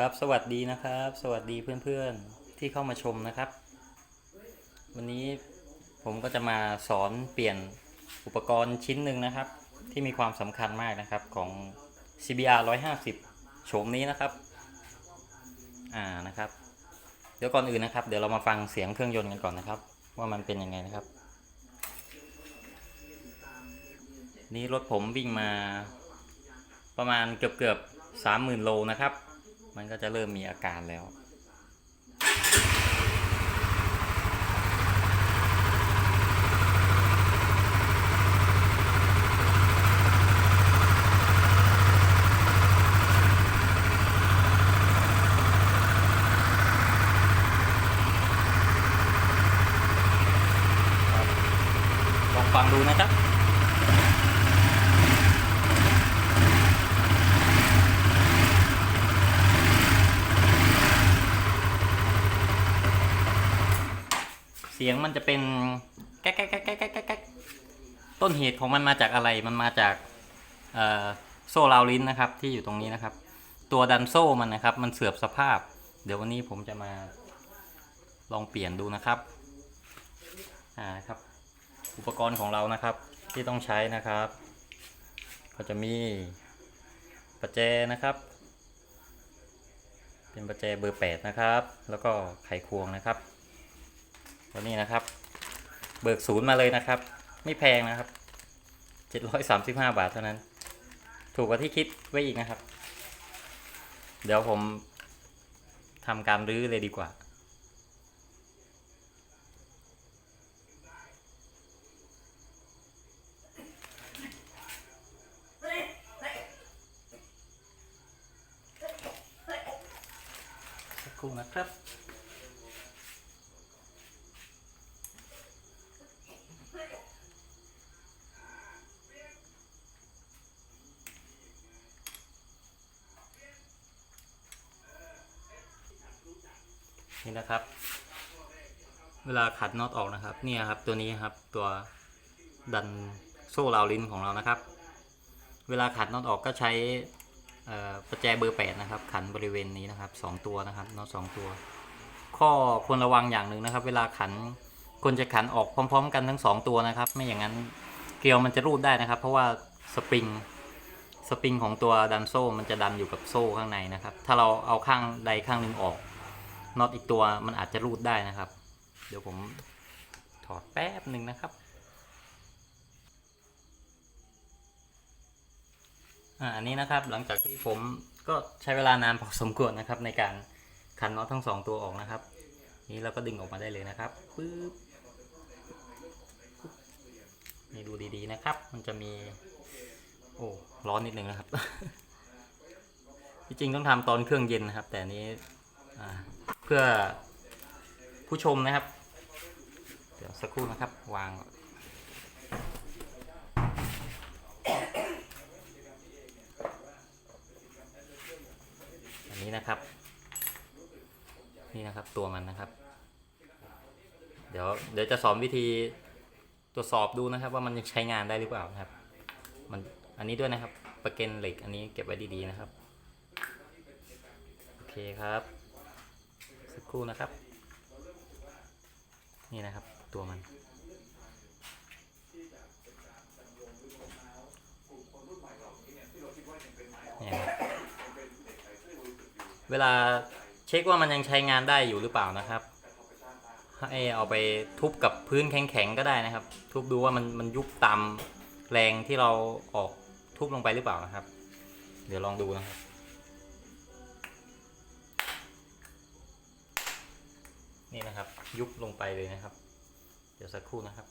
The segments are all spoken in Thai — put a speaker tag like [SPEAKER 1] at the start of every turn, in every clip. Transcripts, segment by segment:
[SPEAKER 1] ครับสวัสดีนะครับ สวัสดีเพื่อนๆที่เข้ามาชมนะครับ วันนี้ผมก็จะมาสอนเปลี่ยนอุปกรณ์ชิ้นหนึ่งนะครับ ที่มีความสำคัญมากนะครับของ CBR 150 โฉมนี้นะครับ อ่านะครับ เดี๋ยวก่อนอื่นนะครับ เดี๋ยวเรามาฟังเสียงเครื่องยนต์กันก่อนนะครับ ว่ามันเป็นยังไงนะครับ นี่รถผมวิ่งมาประมาณเกือบเกือบสามหมื่นโลนะครับ มันก็จะเริ่มมีอาการแล้วลองฟังดูนะครับ สียงมันจะเป็นแก๊กแก๊กแก๊กแก๊กแก๊กแก๊กแก๊กต้นเหตุของมันมาจากอะไร มันมาจากโซ่ราวลิ้นนะครับ ที่อยู่ตรงนี้นะครับ ตัวดันโซ่มันนะครับ มันเสื่อมสภาพ เดี๋ยววันนี้ผมจะมาลองเปลี่ยนดูนะครับ อ่าครับ อุปกรณ์ของเรานะครับ ที่ต้องใช้นะครับ ก็จะมีประแจนะครับ เป็นประแจเบอร์ 8 นะครับ แล้วก็ไขควงนะครับ ตัวนี้นะครับ เบิกศูนย์มาเลยนะครับ ไม่แพงนะครับ735บาทเท่านั้น ถูกกว่าที่คิดไว้อีกนะครับ เดี๋ยวผมทำการรื้อเลยดีกว่าสักครู่นะครับ นี่นะครับ เวลาขัดน็อตออกนะครับเนี่ยครับตัวนี้ครับตัวดันโซ่ราวลิ้นของเรานะครับ เวลาขัดน็อตออกก็ใช้ประแจเบอร์แปดนะครับ ขันบริเวณนี้นะครับสองตัวนะครับน็อตสองตัว ข้อควรระวังอย่างหนึ่งนะครับ เวลาขันควรจะขันออกพร้อม ๆ กันทั้งสองตัวนะครับ ไม่อย่างนั้นเกลียวมันจะรูดได้นะครับ เพราะว่าสปริงสปริงของตัวดันโซ่มันจะดันอยู่กับโซ่ข้างในนะครับ ถ้าเราเอาข้างใดข้างหนึ่งออก น็อตอีกตัวมันอาจจะรูดได้นะครับ เดี๋ยวผมถอดแป๊บหนึ่งนะครับอ่าอันนี้นะครับหลังจากที่ผมก็ใช้เวลานานพอสมควรนะครับ ในการขันน็อตทั้งสองตัวออกนะครับ นี้เราก็ดึงออกมาได้เลยนะครับปึ๊บนี่ดูดีๆนะครับ มันจะมี โอ้ร้อนนิดนึงนะครับ จริงต้องทำตอนเครื่องเย็นนะครับ แต่อันนี้อ่า เพื่อผู้ชมนะครับ เดี๋ยวสักครู่นะครับ วาง อันนี้นะครับ นี่นะครับตัวมันนะครับ เดี๋ยวเดี๋ยวจะสอนวิธีตรวจสอบดูนะครับ ว่ามันยังใช้งานได้หรือเปล่านะครับ มันอันนี้ด้วยนะครับ ประเก็นเหล็กอันนี้เก็บไว้ดีๆนะครับ โอเคครับ สักครู่นะครับ นี่นะครับตัวมัน เวลาเช็คว่ามันยังใช้งานได้อยู่หรือเปล่านะครับ ให้เอาไปทุบกับพื้นแข็งๆก็ได้นะครับ ทุบดูว่ามันมันยุบตามแรงที่เราออกทุบลงไปหรือเปล่านะครับ เดี๋ยวลองดูนะครับ นี่นะครับ ยุบลงไปเลยนะครับ เดี๋ยวสักครู่นะครับ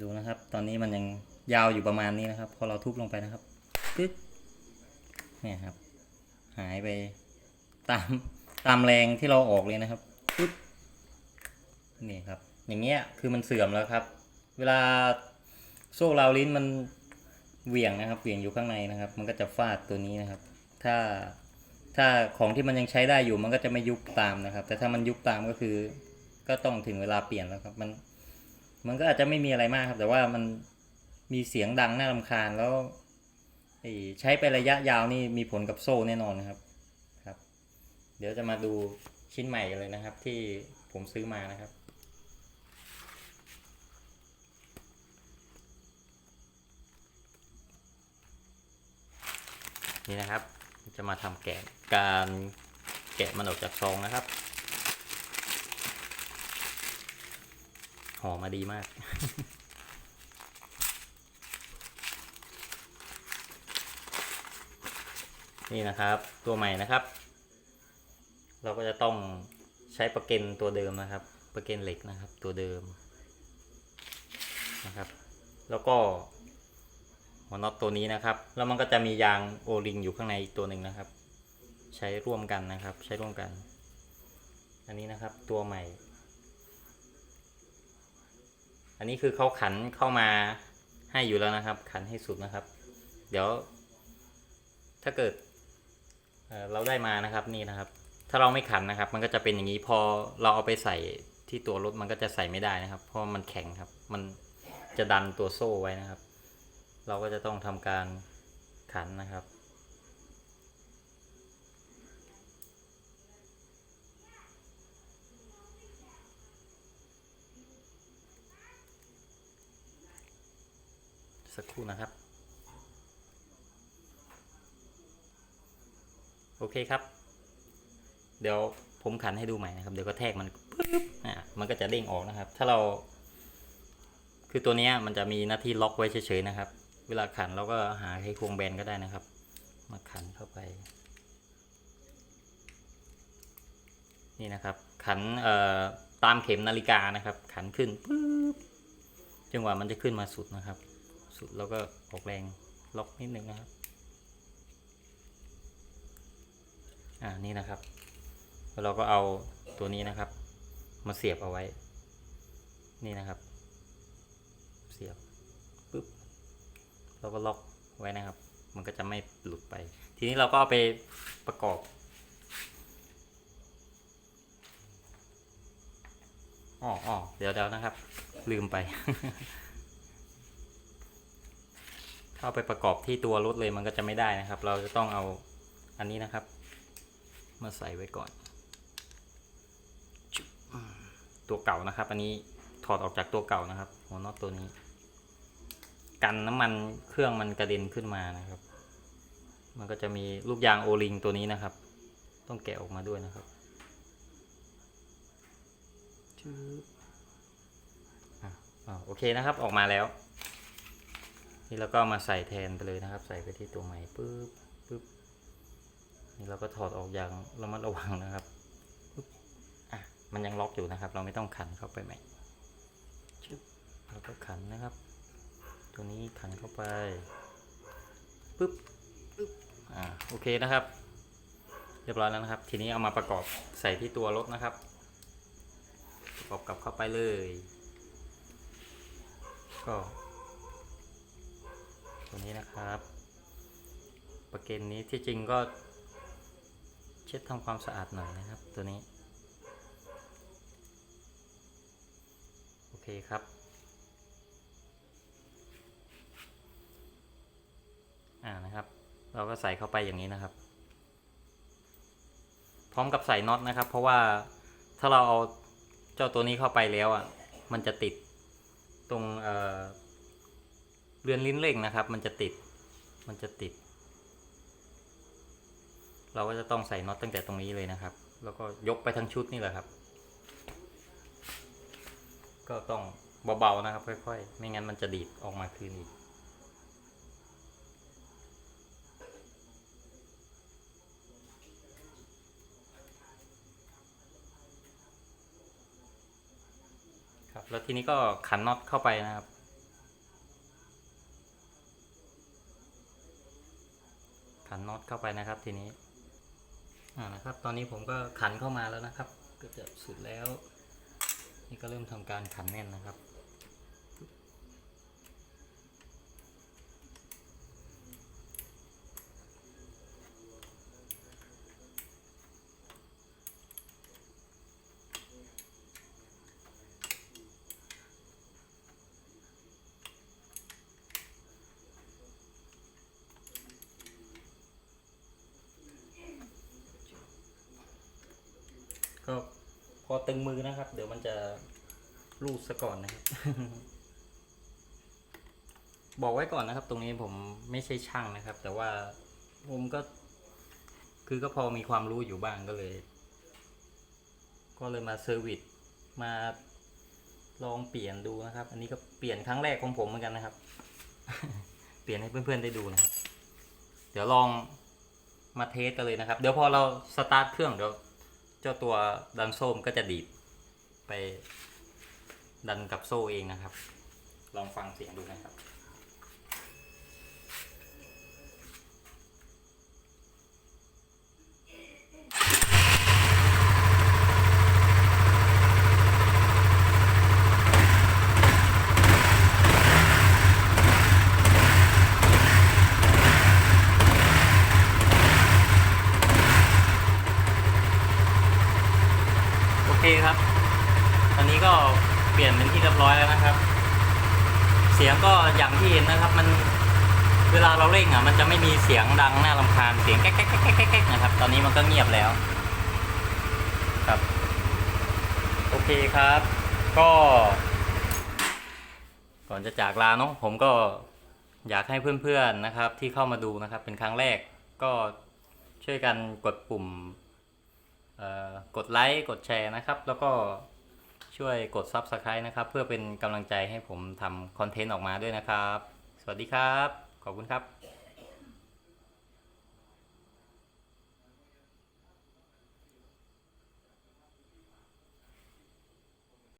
[SPEAKER 1] ดูนะครับ ตอนนี้มันยังยาวอยู่ประมาณนี้นะครับ พอเราทุบลงไปนะครับปึ๊บเนี่ยครับ หายไป ตามตามแรงที่เราออกเลยนะครับปึ๊บนี่ครับ อย่างเงี้ยคือมันเสื่อมแล้วครับ เวลาโซ่ราวลิ้นมันเหวี่ยงนะครับเหวี่ยงอยู่ข้างในนะครับ มันก็จะฟาดตัวนี้นะครับ ถ้าถ้าของที่มันยังใช้ได้อยู่มันก็จะไม่ยุบตามนะครับ แต่ถ้ามันยุบตามก็คือ ก็ต้องถึงเวลาเปลี่ยนแล้วครับ มัน มันก็อาจจะไม่มีอะไรมากครับ แต่ว่ามันมีเสียงดังน่ารำคาญแล้วใช้ไประยะยาวนี่มีผลกับโซ่แน่นอนนะครับ เดี๋ยวจะมาดูชิ้นใหม่กันเลยนะครับ ที่ผมซื้อมานะครับ นี่นะครับ จะมาทำแกะการแกะมันออกจากซองนะครับห่อมาดีมาก นี่นะครับตัวใหม่นะครับ เราก็จะต้องใช้ประเก็นตัวเดิมนะครับ ประเก็นเหล็กนะครับ ตัวเดิมนะครับ แล้วก็หัวน็อตตัวนี้นะครับ แล้วมันก็จะมียางโอริงอยู่ข้างในอีกตัวหนึ่งนะครับ ใช้ร่วมกันนะครับ ใช้ร่วมกัน อันนี้นะครับตัวใหม่ อันนี้คือเขาขันเข้ามาให้อยู่แล้วนะครับ ขันให้สุดนะครับ เดี๋ยว ถ้าเกิดเเราได้มานะครับนี่นะครับ ถ้าเราไม่ขันนะครับ มันก็จะเป็นอย่างนี้พอเราเอาไปใส่ที่ตัวรถมันก็จะใส่ไม่ได้นะครับ เพราะมันแข็งครับ มันจะดันตัวโซ่ไว้นะครับ เราก็จะต้องทำการขันนะครับ สักครู่นะครับ โอเคครับ เดี๋ยวผมขันให้ดูใหม่นะครับ เดี๋ยวก็แทกมันปึ๊บอะมันก็จะเด้งออกนะครับ ถ้าเรา คือตัวนี้มันจะมีหน้าที่ล็อกไว้เฉยๆนะครับ เวลาขันเราก็หาให้ควงแบนก็ได้นะครับ มาขันเข้าไป นี่นะครับ ขันเอ่อตามเข็มนาฬิกานะครับ ขันขึ้นปึ๊บจนกว่ามันจะขึ้นมาสุดนะครับ สุดแล้วก็ออกแรงล็อกนิดนึงนะครับ อ่านี่นะครับ แล้วเราก็เอาตัวนี้นะครับ มาเสียบเอาไว้ นี่นะครับ เสียบปุ๊บเราก็ล็อกไว้นะครับ มันก็จะไม่หลุดไป ทีนี้เราก็เอาไปประกอบอ๋ออเดี๋ยวเดี๋ยวนะครับ ลืมไปถ้าเอาไปประกอบที่ตัวรถเลยมันก็จะไม่ได้นะครับ เราจะต้องเอาอันนี้นะครับ มาใส่ไว้ก่อนจุ๊บอืม ตัวเก่านะครับ อันนี้ถอดออกจากตัวเก่านะครับ หัวน็อตตัวนี้ กันน้ำมันเครื่องมันกระเด็นขึ้นมานะครับ มันก็จะมีลูกยางโอลิงตัวนี้นะครับ ต้องแกะออกมาด้วยนะครับออ่าโอเคนะครับออกมาแล้ว นี่เราก็มาใส่แทนไปเลยนะครับ ใส่ไปที่ตัวใหม่ปึ๊บปึ๊บนี่เราก็ถอดออกอย่างระมัดระวังนะครับ มันยังล็อกอยู่นะครับ เราไม่ต้องขันเข้าไปใหม่ชึบเราก็ขันนะครับ ตัวนี้ขันเข้าไปปึ๊บปึ๊บอ่าโอเคนะครับ เรียบร้อยแล้วนะครับ ทีนี้เอามาประกอบใส่ที่ตัวรถนะครับ ประกอบกลับเข้าไปเลย ก็ ตัวนี้นะครับประเก็นนี้ที่จริงก็เช็ดทำความสะอาดหน่อยนะครับ ตัวนี้ โอเคครับ อ่านะครับ เราก็ใส่เข้าไปอย่างนี้นะครับ พร้อมกับใส่น็อตนะครับ เพราะว่าถ้าเราเอาเจ้าตัวนี้เข้าไปแล้วอะ มันจะติดตรงเเรือนลิ้นเร่งนะครับ มันจะติด มันจะติด เราก็จะต้องใส่น็อตตั้งแต่ตรงนี้เลยนะครับ แล้วก็ยกไปทั้งชุดนี่แหละครับ ก็ต้องเบาๆนะครับ ค่อยๆ ไม่งั้นมันจะดีดออกมาคืนอีกครับแล้วทีนี้ก็ขันน็อตเข้าไปนะครับขันน็อตเข้าไปนะครับทีนี้อ่านะครับ ตอนนี้ผมก็ขันเข้ามาแล้วนะครับ ก็จะสุดแล้ว นี่ก็เริ่มทำการขันแน่นนะครับ พอตึงมือนะครับ เดี๋ยวมันจะรูดซะก่อนนะครับ บอกไว้ก่อนนะครับ ตรงนี้ผมไม่ใช่ช่างนะครับ แต่ว่าผมก็ คือก็พอมีความรู้อยู่บ้างก็เลย ก็เลยมาเซอร์วิสมาลองเปลี่ยนดูนะครับ อันนี้ก็เปลี่ยนครั้งแรกของผมเหมือนกันนะครับ เปลี่ยนให้เพื่อนๆได้ดูนะครับ เดี๋ยวลองมาเทสกันเลยนะครับ เดี๋ยวพอเราสตาร์ทเครื่องเดี๋ยว เจ้าตัวดันโซ่มก็จะดีดไปดันกับโซ่เองนะครับ ลองฟังเสียงดูนะครับ โอเคครับ ตอนนี้ก็ เปลี่ยนเป็นที่เรียบร้อยแล้วนะครับ เสียงก็อย่างที่เห็นนะครับ มันเวลาเราเร่งอะ มันจะไม่มีเสียงดังน่ารำคาญเสียงแก๊กแก๊กแก๊กแก๊กนะครับ ตอนนี้มันก็เงียบแล้ว ครับ โอเคครับ ก็ ก่อนจะจากลาเนาะผมก็อยากให้เพื่อนๆนะครับ ที่เข้ามาดูนะครับ เป็นครั้งแรกก็ช่วยกันกดปุ่มกดไลค์กดแชร์นะครับ แล้วก็ ช่วยกด Subscribe นะครับ เพื่อเป็นกำลังใจให้ผมทำคอนเทนต์ออกมาด้วยนะครับ สวัสดีครับ ขอบคุณครับ